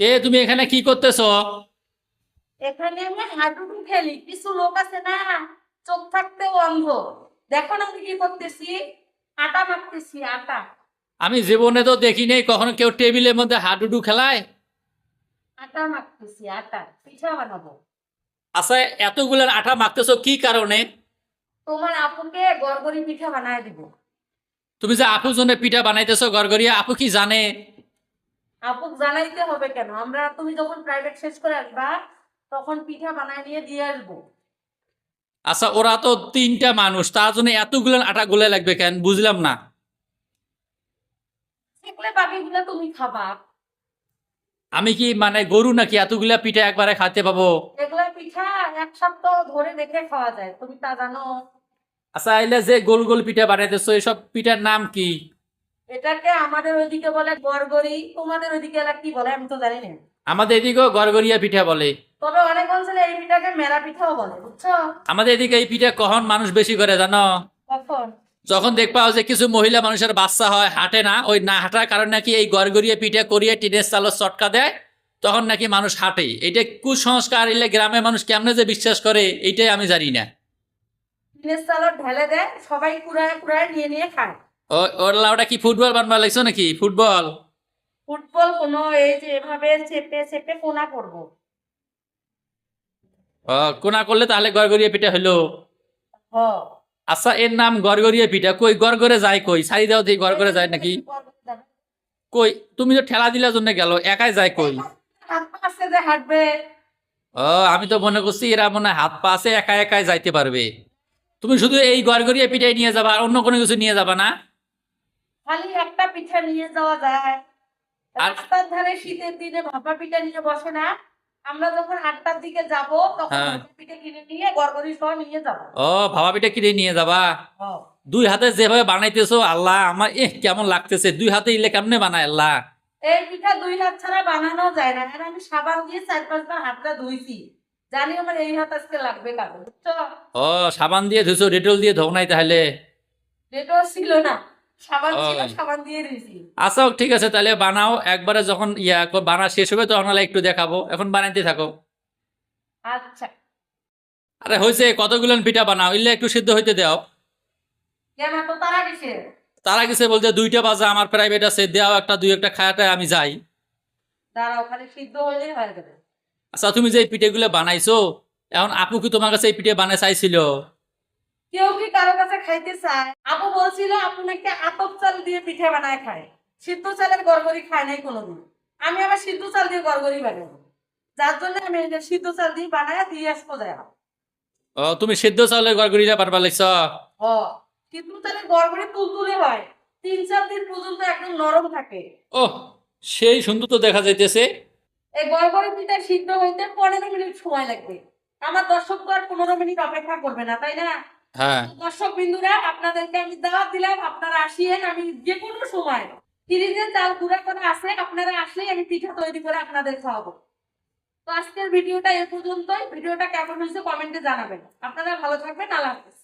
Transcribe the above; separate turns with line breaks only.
কে তুমি এখানে কি করতেছো?
এখানে আমি হাডুডু খেলি কিছু লোক আছে না চোখ থাকতেও অন্ধ। দেখো না আমি কি করতেছি আটা মাখতেছি আটা।
আমি জীবনে তো দেখি নেই কখনো কেউ টেবিলের মধ্যে হাডুডু খেলায়?
আটা মাখতেছি আটা পিঠা বানাবো।
আচ্ছা এতগুলোর আটা মাখতেছো কি কারণে?
তোমার আপুকে গড়গড়ি পিঠা বানায় দিব।
তুমি যে আপুর জন্য পিঠা বানাইতেছো গড়গড়িয়া আপু কি জানে?
আপুক জানাইতে হবে কেন? আমরা তুমি যখন প্রাইভেট শেষ করে আসবা তখন পিঠা বানায় নিয়ে দিয়ে আসব।
আচ্ছা ওরা তো তিনটা মানুষ তার জন্য এতগুলো আটা গুলে লাগবে কেন? বুঝলাম না।
থাকলে বাকিগুলো তুমি খাবা।
আমি কি মানে গরু নাকি এতগুলা পিঠা একবারে খাতে পাবো?
এগুলা পিঠা এক সপ্তাহ ধরে রেখে খাওয়া যায় তুমি তা জানো।
আচ্ছা এলে যে গোল গোল পিঠা বানাইতেছো এসব পিঠার নাম কি?
এটাকে আমাদের ওইদিকে বলে গড়গড়ি তোমাদের ওইদিকে কি বলে আমি তো জানি না।
আমাদের এদিকেও গড়গড়িয়া পিঠা বলে।
তবে অনেক অঞ্চলে এই পিঠাকে মেলা পিঠাও বলে বুঝছ?
আমাদের এদিকে এই পিঠা কখন মানুষ বেশি করে জানো?
কখন?
যখন দেখবা যে কিছু মহিলা মানুষের বাচ্চা হয় হাঁটে না ওই না হাঁটার কারণে নাকি এই গড়গড়িয়ে পিঠে করিয়ে টিনের চালো চটকা দেয় তখন নাকি মানুষ হাঁটে। এটা কুসংস্কার এলে গ্রামের মানুষ কেমনে যে বিশ্বাস করে এইটাই আমি জানি না।
টিনের চালর ঢেলে দেয় সবাই কুড়ায় কুড়ায় নিয়ে নিয়ে খায়।
ওরা ওটা কি ফুটবল বানবা লাগছো নাকি? ফুটবল।
ফুটবল কোনো এই যে এভাবে চেপে চেপে কোনা করব।
কোনা করলে তাহলে গড়গড়িয়ে পিঠা হলো আচ্ছা এর নাম গড়গড়িয়ে পিঠা। কই গড়গড়ে যায় কই? সারি দাও দিয়ে গড়গড়ে যায় নাকি? কই তুমি তো ঠেলা দিলার জন্য গেল একাই যায় কই?
হাঁটবে।
ও আমি তো মনে করছি এরা মনে হাত পা আছে একা একাই যাইতে পারবে। তুমি শুধু এই গড়গড়িয়ে পিঠাই নিয়ে যাবা আর অন্য কোনো কিছু নিয়ে যাবা না?
খালি একটা পিঠা নিয়ে যাওয়া যায়। রাস্তার ধারে শীতের দিনে ভাপা পিঠা নিয়ে বসে না। আমরা যখন আটটার দিকে যাব তখন
হ্যাঁ।
পিঠা কিনে নিয়ে সহ নিয়ে যাব।
ও ভাবা পিঠা কিনে নিয়ে যাবা? দুই হাতে যেভাবে বানাইতেছো আল্লাহ আমার এহ কেমন লাগতেছে। দুই হাতে ইলে কেমনে বানায় আল্লাহ?
এই পিঠা দুই হাত ছাড়া বানানো যায় না। আর আমি সাবান দিয়ে চার পাঁচবার হাতটা ধুইছি। জানি আমার এই হাত আজকে লাগবে বুঝছ?
ও সাবান দিয়ে ধুছো ডেটল দিয়ে ধোও নাই তাহলে?
যেটাও ছিল না।
আচ্ছা ঠিক আছে তাহলে বানাও। একবারে যখন ইয়া বানা শেষ হবে তখন একটু দেখাবো। এখন বানাইতে থাকো।
আচ্ছা।
আরে হয়েছে কতগুলো পিঠা বানাও? ইলে একটু সিদ্ধ হইতে দাও।
তারা
গেছে বলতে দুইটা বাজে আমার প্রাইভেট আছে দেও একটা দুই একটা খায়াটায় আমি যাই। আচ্ছা তুমি যে পিঠেগুলো বানাইছো এখন আপু কি তোমার কাছে এই পিঠে বানায় চাইছিল?
কেউ কি কারও কাছে খাইতে চায়? আপু বলছিল আপু নাকি আতপ চাল দিয়ে পিঠে বানায় খায়। সিদ্ধ চালের গড়গড়ি খায় নাই কোনোদিন। আমি আবার সিদ্ধ চাল দিয়ে গড়গড়ি বানাবো। যার জন্য আমি সিদ্ধ চাল দিয়ে বানায় দিয়ে আসব দেয়া।
ও তুমি সিদ্ধ গড়গড়িটা পারবা লাগছ
ও সিদ্ধ চালের গড়গড়ি তুলতুলে হয়। তিন চার দিন পর্যন্ত একদম নরম থাকে।
ও সেই সুন্দর তো দেখা যাইতেছে।
এই গড়গড়ি পিঠা সিদ্ধ হইতে পনেরো মিনিট সময় লাগবে। আমার দর্শক তো আর পনেরো মিনিট অপেক্ষা করবে না তাই না?
হ্যাঁ।
দর্শক বিন্দুরা, আপনাদেরকে আমি দাওয়াত দিলাম, আপনারা আসিয়েন, আমি যে কোনো সময় ফ্রিজে চাল গুঁড়া করা আছে, আপনারা আসলেই আমি পিঠা তৈরি করে আপনাদের খাওয়াবো। তো আজকের ভিডিওটা এ পর্যন্তই। ভিডিওটা কেমন হয়েছে কমেন্টে জানাবেন। আপনারা ভালো থাকবেন, আল্লাহ হাফেজ।